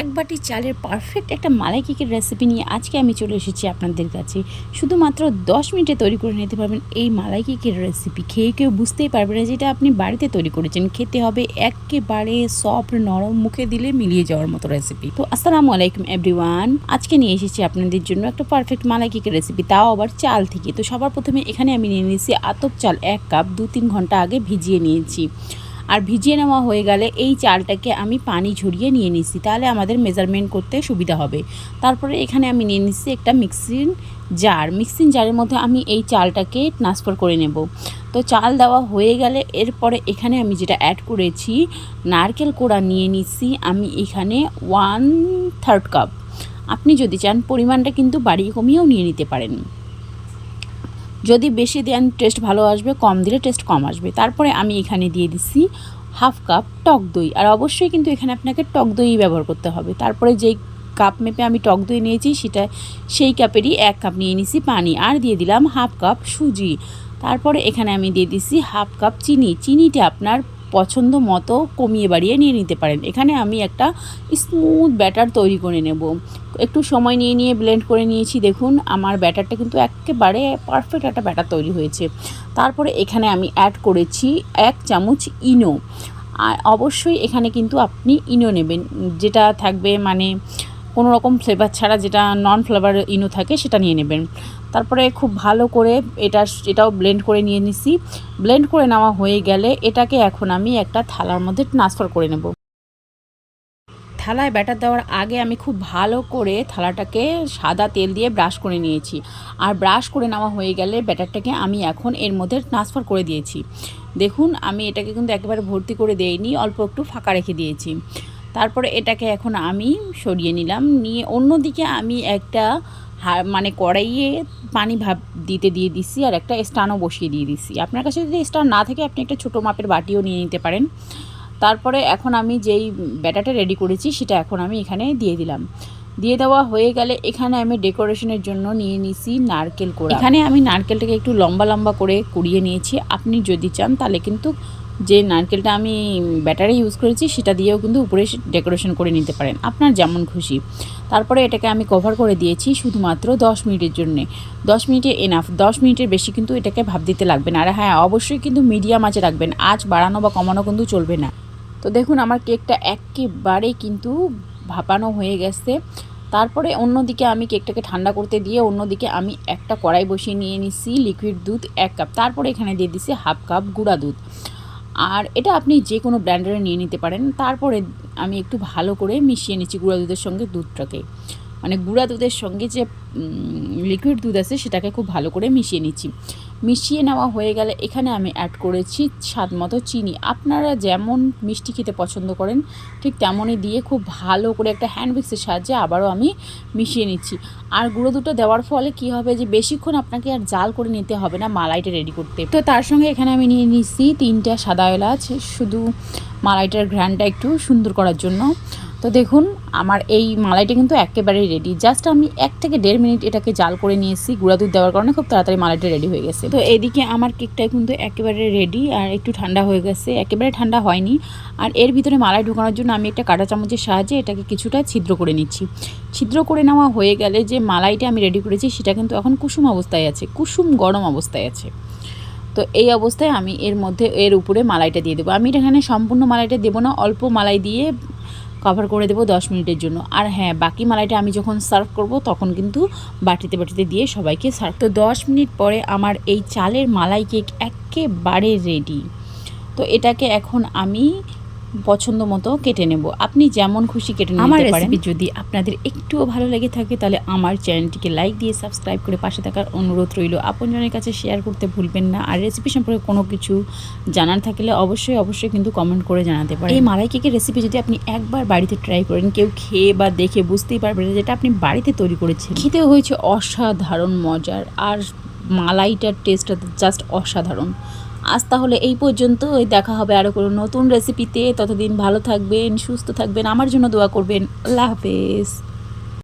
এক বাটি চালের পারফেক্ট একটা মালাই কেকের রেসিপি নিয়ে আজকে আমি চলে এসেছি আপনাদের কাছে। শুধুমাত্র দশ মিনিটে তৈরি করে নিতে পারবেন এই মালাই কেকের রেসিপি খেয়ে কেউ বুঝতেই পারবে না যেটা আপনি বাড়িতে তৈরি করেছেন। খেতে হবে একেবারে সফট নরম, মুখে দিলে মিলিয়ে যাওয়ার মতো রেসিপি তো আসসালামু আলাইকুম এভরিওয়ান আজকে নিয়ে এসেছি আপনাদের জন্য একটা পারফেক্ট মালাই কেকের রেসিপি তাও আবার চাল থেকে। তো সবার প্রথমে এখানে আমি নিয়ে নিয়েছি আতপ চাল এক কাপ দু তিন ঘণ্টা আগে ভিজিয়ে নিয়েছি। আর ভিজিয়ে নেওয়া হয়ে গেলে এই চালটাকে আমি পানি ঝরিয়ে নিয়ে নিচ্ছি, তাহলে আমাদের মেজারমেন্ট করতে সুবিধা হবে। তারপরে এখানে আমি নিয়ে নিচ্ছি একটা মিক্সিং জার মিক্সিং জারের মধ্যে আমি এই চালটাকে ট্রান্সফার করে নেব। তো চাল দেওয়া হয়ে গেলে এরপরে এখানে আমি যেটা অ্যাড করেছি, নারকেল কোড়া নিয়ে নিচ্ছি আমি এখানে ওয়ান থার্ড কাপ আপনি যদি চান, পরিমাণটা কিন্তু বাড়িয়ে কমিয়েও নিয়ে নিতে পারেন। যদি বেশি দেন টেস্ট ভালো আসবে, কম দিলে টেস্ট কম আসবে। তারপরে আমি এখানে দিয়ে দিচ্ছি হাফ কাপ টক দই। আর অবশ্যই কিন্তু এখানে আপনাকে টক দই ব্যবহার করতে হবে। তারপরে যেই কাপ মেপে আমি টক দই নিয়েছি, সেটা, সেই কাপেরই এক কাপ নিয়ে নিছি পানি। আর দিয়ে দিলাম হাফ কাপ সুজি। তারপরে এখানে আমি দিয়ে দিচ্ছি হাফ কাপ চিনি। চিনিটা আপনার পছন্দ মতো কমিয়ে বাড়িয়ে নিয়ে নিতে পারেন। এখানে আমি একটা স্মুথ ব্যাটার তৈরি করে নেব। একটু সময় নিয়ে নিয়ে ব্লেন্ড করে নিয়েছি। দেখুন, আমার ব্যাটারটা কিন্তু একেবারে পারফেক্ট একটা ব্যাটার তৈরি হয়েছে। তারপরে এখানে আমি অ্যাড করেছি এক চামচ ইনো। আর অবশ্যই এখানে কিন্তু আপনি ইনো নেবেন। যেটা থাকবে মানে কোনো রকম ফ্লেভার ছাড়া যেটা নন ফ্লেভার ইনো থাকে সেটা নিয়ে নেবেন। তারপরে খুব ভালো করে এটা, এটাও ব্লেন্ড করে নিয়ে নিছি। ব্লেন্ড করে নেওয়া হয়ে গেলে এটাকে এখন আমি একটা থালার মধ্যে ট্রান্সফার করে নেব। থালায় ব্যাটার দেওয়ার আগে আমি খুব ভালো করে থালাটাকে সাদা তেল দিয়ে ব্রাশ করে নিয়েছি। আর ব্রাশ করে নেওয়া হয়ে গেলে ব্যাটারটাকে আমি এখন এর মধ্যে ট্রান্সফার করে দিয়েছি। দেখুন, আমি এটাকে কিন্তু একেবারে ভর্তি করে দেইনি, অল্প একটু ফাঁকা রেখে দিয়েছি। তারপরে এটাকে এখন আমি সরিয়ে নিলাম। নিয়ে অন্যদিকে আমি একটা মানে কড়াইয়ে পানি ভাব দিতে দিয়ে দিচ্ছি আর একটা স্টানও বসিয়ে দিয়ে দিচ্ছি আপনার কাছে যদি স্টান না থাকে, আপনি একটা ছোটো মাপের বাটিও নিয়ে নিতে পারেন। তারপরে এখন আমি যেই ব্যাটাটা রেডি করেছি, সেটা এখন আমি এখানে দিয়ে দিলাম। দিয়ে দেওয়া হয়ে গেলে এখানে আমি ডেকোরেশনের জন্য নিয়ে নিছি নারকেল কোড়া। এখানে আমি নারকেলটাকে একটু লম্বা লম্বা করে কুড়িয়ে নিয়েছি। আপনি যদি চান, তাহলে কিন্তু যে নারকেলটা আমি ব্যাটারি ইউজ করেছি, সেটা দিয়েও কিন্তু উপরে ডেকোরেশন করে নিতে পারেন। আপনার যেমন খুশি। তারপরে এটাকে আমি কভার করে দিয়েছি শুধুমাত্র দশ মিনিটের জন্যে। দশ মিনিটে এনাফ দশ মিনিটের বেশি কিন্তু এটাকে ভাব দিতে লাগবে না। আর হ্যাঁ অবশ্যই কিন্তু মিডিয়াম আঁচে রাখবেন। আঁচ বাড়ানো বা কমানো কিন্তু চলবে না। তো দেখুন, আমার কেকটা একেবারে কিন্তু ভাপানো হয়ে গেছে। তারপরে অন্যদিকে আমি কেকটাকে ঠান্ডা করতে দিয়ে অন্যদিকে আমি একটা কড়াই বসিয়ে নিয়ে নিছি লিকুইড দুধ এক কাপ তারপরে এখানে দিয়ে দিছি হাফ কাপ গুঁড়া দুধ। আর এটা আপনি যে কোনো ব্র্যান্ডের নিয়ে নিতে পারেন। তারপরে আমি একটু ভালো করে মিশিয়ে নিচ্ছি গুঁড়া দুধের সঙ্গে দুধটাকে। মানে গুঁড়া দুধের সঙ্গে যে লিকুইড দুধ আছে সেটাকে খুব ভালো করে মিশিয়ে নিচ্ছি। মিশিয়ে নেওয়া হয়ে গেলে এখানে আমি অ্যাড করেছি স্বাদ মতো চিনি। আপনারা যেমন মিষ্টি খেতে পছন্দ করেন, ঠিক তেমনই দিয়ে খুব ভালো করে একটা হ্যান্ড মিক্সের সাহায্যে আবারও আমি মিশিয়ে নিচ্ছি। আর গুঁড়ো দুটো দেওয়ার ফলে কি হবে যে, বেশিক্ষণ আপনাকে আর জাল করে নিতে হবে না মালাইটা রেডি করতে। তো তার সঙ্গে এখানে আমি নিয়ে নিচ্ছি তিনটা সাদা এলাচ, শুধু মালাইটার ঘ্রানটা একটু সুন্দর করার জন্য। তো দেখুন, আমার এই মালাইটা কিন্তু একেবারেই রেডি জাস্ট আমি এক থেকে দেড় মিনিট এটাকে জাল করে নিয়েছি, গুঁড়া দুধ দেওয়ার কারণে খুব তাড়াতাড়ি মালাইটা রেডি হয়ে গেছে। তো এদিকে আমার কেকটা কিন্তু একেবারে রেডি আর একটু ঠান্ডা হয়ে গেছে, একেবারে ঠান্ডা হয়নি। আর এর ভিতরে মালাই ঢোকানোর জন্য আমি একটা কাঁটা চামচের সাহায্যে এটাকে কিছুটা ছিদ্র করে নিচ্ছি। ছিদ্র করে নেওয়া হয়ে গেলে যে মালাইটা আমি রেডি করেছি, সেটা কিন্তু এখন কুসুম অবস্থায় আছে, কুসুম গরম অবস্থায় আছে। তো এই অবস্থায় আমি এর মধ্যে, এর উপরে মালাইটা দিয়ে দেবো। আমি এখানে সম্পূর্ণ মালাইটা দেবো না, অল্প মালাই দিয়ে কভার করে দেবো দশ মিনিটের জন্য। আর হ্যাঁ বাকি মালাইটা আমি যখন সার্ভ করব, তখন কিন্তু বাটিতে বাটিতে দিয়ে সবাইকে সার্ভ তো দশ মিনিট পরে আমার এই চালের মালাই কেক একেবারে রেডি তো এটাকে এখন আমি পছন্দ মতো কেটে নেব। আপনি যেমন খুশি কেটে নিতে পারেন। রেসিপি যদি আপনাদের একটুও ভালো লেগে থাকে তাহলে আমার চ্যানেলটিকে লাইক দিয়ে সাবস্ক্রাইব করে পাশে থাকার অনুরোধ রইল। আপনজনের কাছে শেয়ার করতে ভুলবেন না। আর রেসিপি সম্পর্কে কোনো কিছু জানার থাকলে অবশ্যই অবশ্যই কিন্তু কমেন্ট করে জানাতে পারেন। এই মালাই কেকের রেসিপি যদি আপনি একবার বাড়িতে ট্রাই করেন কেউ খেয়ে বা দেখে বুঝতেই পারবেন যেটা আপনি বাড়িতে তৈরি করেছেন। খেতেও হয়েছে অসাধারণ মজার। আর মালাইটার টেস্টটা জাস্ট অসাধারণ। আজ তাহলে এই পর্যন্তই। দেখা হবে আরও কোনো নতুন রেসিপিতে ততদিন ভালো থাকবেন, সুস্থ থাকবেন। আমার জন্য দোয়া করবেন। আল্লাহ হাফেজ।